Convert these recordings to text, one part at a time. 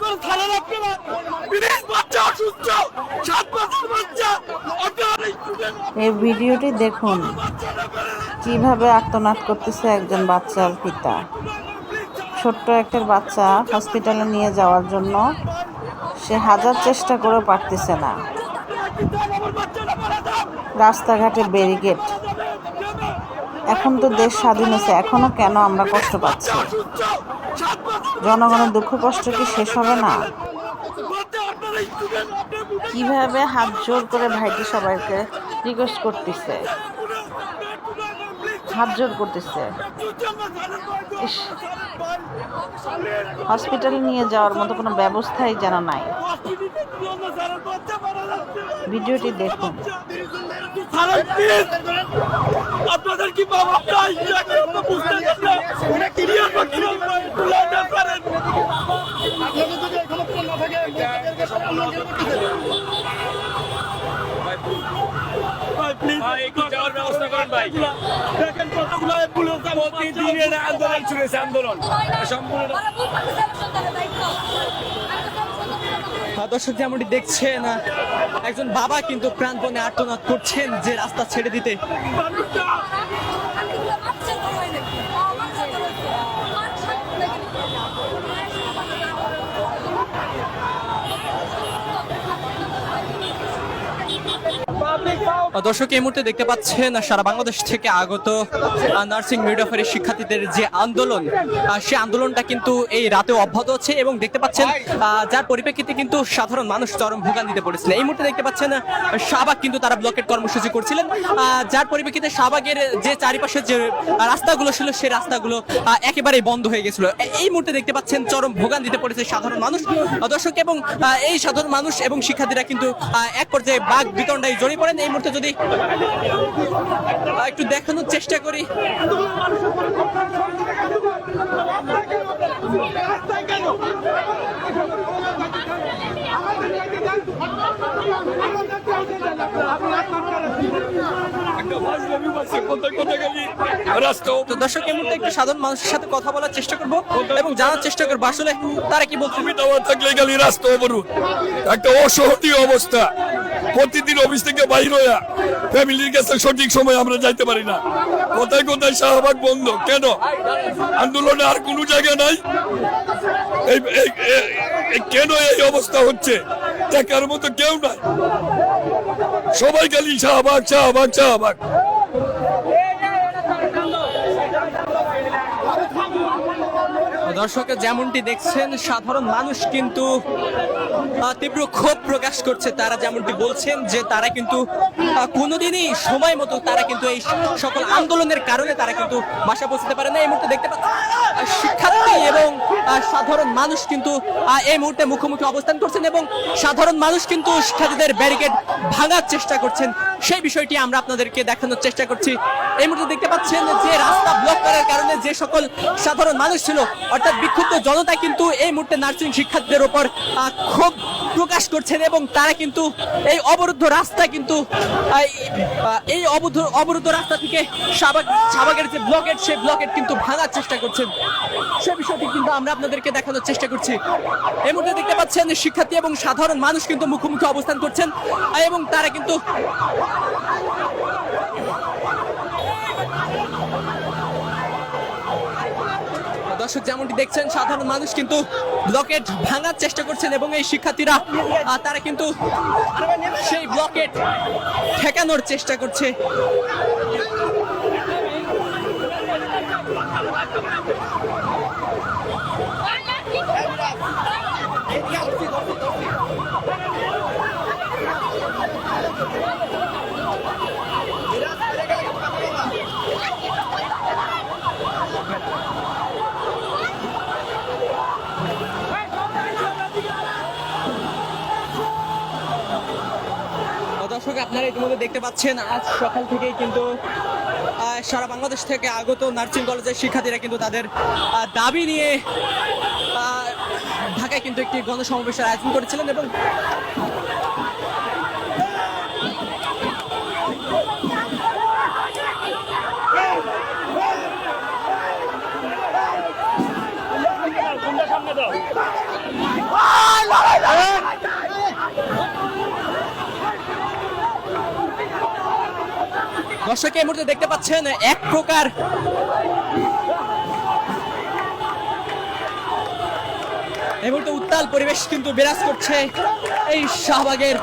করে থানার আপনারা বিদেশ বাচ্চা অসুস্থ সাত বছর বাচ্চা এই ভিডিওটি দেখুন। কীভাবে আর্তনাদ করতেছে একজন বাচ্চার পিতা। ছোট্ট একটা বাচ্চা হসপিটালে নিয়ে যাওয়ার জন্য সে হাজার চেষ্টা করেও পারতেছে না। রাস্তাঘাটে ব্যারিকেড এখন তো দেশ স্বাধীন হয়েছে, এখনও কেন আমরা কষ্ট পাচ্ছি? জনগণের দুঃখ কষ্ট কি শেষ হবে না? কীভাবে হাত জোর করে ভাইটি সবাইকে রিকোয়েস্ট করতেছে? হাত জোর করতেছে হসপিটালে নিয়ে যাওয়ার মতো কোনো ব্যবস্থাই যেন নাই। ভিডিওটি দেখুন। আপনাদের কি বাবা নাই আপনারা বুঝতে পারছেন না ক্লিয়ার করতে পারেন ভাই প্লিজ ভাই, একটু যাওয়ার ব্যবস্থা করেন, ভাই। দেখেন কতগুলো পুলিশ প্রতিদিনের আন্দোলন। আন্দোলন সম্পূর্ণ আহ, দর্শক যেমনটি দেখছেন একজন বাবা কিন্তু প্রাণপণে আর্তনাদ করছেন যে রাস্তা ছেড়ে দিতে। দর্শক, এই মুহূর্তে দেখতে পাচ্ছেন সারা বাংলাদেশ থেকে আগত নার্সিং মিডওয়াইফারি শিক্ষার্থীদের যে আন্দোলন সেই আন্দোলনটা কিন্তু এই রাতে অব্যাহত হচ্ছে এবং দেখতে পাচ্ছেন যার পরিপ্রেক্ষিতে কিন্তু সাধারণ মানুষ চরম ভোগান্তিতে পড়েছিলেন এই মুহূর্তে দেখতে পাচ্ছেন শাহবাগ কিন্তু তারা ব্লকেট কর্মসূচি করছিলেন। যার পরিপ্রেক্ষিতে শাহবাগের যে চারিপাশে যে রাস্তাগুলো ছিল সেই রাস্তাগুলো একেবারেই বন্ধ হয়ে গেছিল। এই মুহূর্তে দেখতে পাচ্ছেন চরম ভোগান্তিতে পড়েছে সাধারণ মানুষ। দর্শক, এবং এই সাধারণ মানুষ এবং শিক্ষার্থীরা কিন্তু এক পর্যায়ে বাঘ বিতণ্ডায় জড়িয়ে পড়েন। এই মুহূর্তে যদি আহ, একটু দেখানোর চেষ্টা করি। তো দর্শক এই মুহূর্তে একটু সাধারণ মানুষের সাথে কথা বলার চেষ্টা করব এবং জানার চেষ্টা করব আসলে তারা কি বলছে। থাকলে গেলি রাস্তা একটা অসহনীয় অবস্থা। প্রতিদিন অফিস থেকে বাইর হইয়া ফ্যামিলির কাছে সঠিক সময় আমরা যাইতে পারি না। কোথায় কোথায় শাহবাগ বন্ধ। কেন? আন্দোলনে আর কোনো জায়গা নাই? কেন এই অবস্থা হচ্ছে? দেখার মতো কেউ নাই। সবাই খালি শাহবাগ শাহবাগ শাহবাগ। দর্শক যেমনটি দেখছেন, সাধারণ মানুষ কিন্তু তীব্র ক্ষোভ প্রকাশ করছে। তারা যেমনটি বলছেন যে তারা কিন্তু কোনোদিনই সময় মতো তারা কিন্তু এই সকল আন্দোলনের কারণে তারা কিন্তু বাসা পৌঁছতে পারে না। এই মুহূর্তে দেখতে পাচ্ছেন শিক্ষার্থী এবং সাধারণ মানুষ কিন্তু এই মুহূর্তে মুখোমুখি অবস্থান করছেন এবং সাধারণ মানুষ কিন্তু শিক্ষার্থীদের ব্যারিকেড ভাঙার চেষ্টা করছেন। সেই বিষয়টি আমরা আপনাদেরকে দেখানোর চেষ্টা করছি। এই মুহূর্তে দেখতে পাচ্ছেন যে রাস্তা ব্লক যে সকল সাধারণ মানুষ ছিল অর্থাৎ বিক্ষুব্ধ জনতা কিন্তু এই মুহূর্তে নার্সিং শিক্ষার্থীদের আহ, ক্ষোভ প্রকাশ করছেন এবং তারা কিন্তু এই অবরুদ্ধ রাস্তা কিন্তু এই- অবরুদ্ধ অবরুদ্ধ রাস্তা থেকে শাহবাগের যে ব্লকেট সেই ব্লকেট কিন্তু ভাঙার চেষ্টা করছেন। সে বিষয়টি কিন্তু আমরা আপনাদেরকে দেখানোর চেষ্টা করছি। এই মুহূর্তে দেখতে পাচ্ছেন শিক্ষার্থী এবং সাধারণ মানুষ কিন্তু মুখোমুখি অবস্থান করছেন এবং তারা কিন্তু দর্শক যেমনটি দেখছেন, সাধারণ মানুষ কিন্তু ব্লকেট ভাঙার চেষ্টা করছেন এবং এই শিক্ষার্থীরা তারা কিন্তু সেই ব্লকেট ঠেকানোর চেষ্টা করছে। দর্শক, আপনারা ইতিমধ্যে দেখতে পাচ্ছেন, আজ সকাল থেকেই কিন্তু সারা বাংলাদেশ থেকে আগত নার্সিং কলেজের শিক্ষার্থীরা কিন্তু তাদের দাবি নিয়ে ঢাকায় কিন্তু একটি গণসমাবেশের আয়োজন করেছিলেন এবং দর্শক এই মুহূর্তে দেখতে পাচ্ছেন এক প্রকার এই মুহূর্তে উত্তাল পরিবেশ কিন্তু বিরাজ করছে এই শাহবাগের,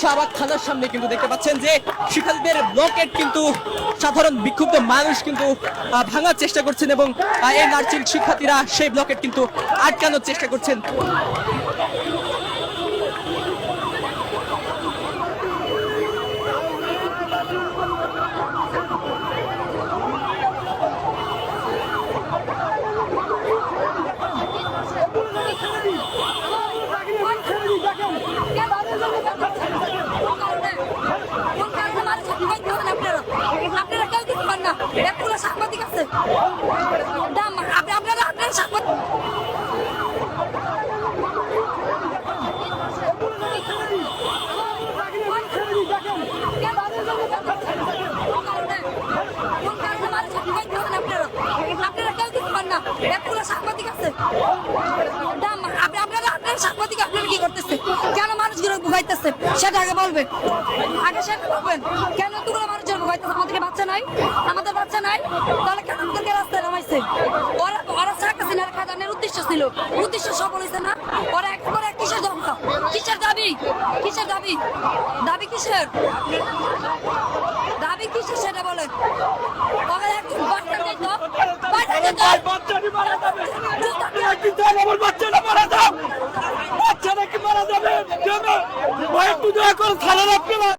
শাহবাগ থানার সামনে কিন্তু দেখতে পাচ্ছেন যে শিক্ষার্থীদের ব্লকেট কিন্তু সাধারণ বিক্ষুব্ধ মানুষ কিন্তু ভাঙার চেষ্টা করছেন এবং এই নার্সিং শিক্ষার্থীরা সেই ব্লকেট কিন্তু আটকানোর চেষ্টা করছেন আপনারা কেউ কিছু পান না এগুলো সাংবাদিক আছে দাম আপনি আপনারা আপনারা সাংবাদিক আপনারা কেউ এগুলো সাংবাদিক আছে। আপনি আপনারা আপনারা সাংবাদিক, আপনারা কি করতেছে? কেন মানুষগুলো ভুগাইতেছে? সেটা আগে বলবেন। আগে সেটা বলবেন। কেন তোগুলো মানুষজন ভুগাইতেছে? আমাদের বাচ্চা নাই? আমাদের বাচ্চা নাই? তাহলে কেন আমাদেরকে ওরা ওরা শেখ হাসিনার খাদানের উদ্দেশ্য ছিল। উদ্দেশ্য সফল হয়েছে না? ওরা একেবারে কিসের ধ্বংস? কিসের দাবি? কিসের দাবি? দাবি কিসের? দাবি কিসের সেটা বলেন ওরা একটু বাচ্চা দিত বাচ্চা দিত বাচ্চাটি মারা যাবে কিন্তু আমার বাচ্চাটা মারা কি মারা যাবে? একটু দয়া করে থানা রাখবে না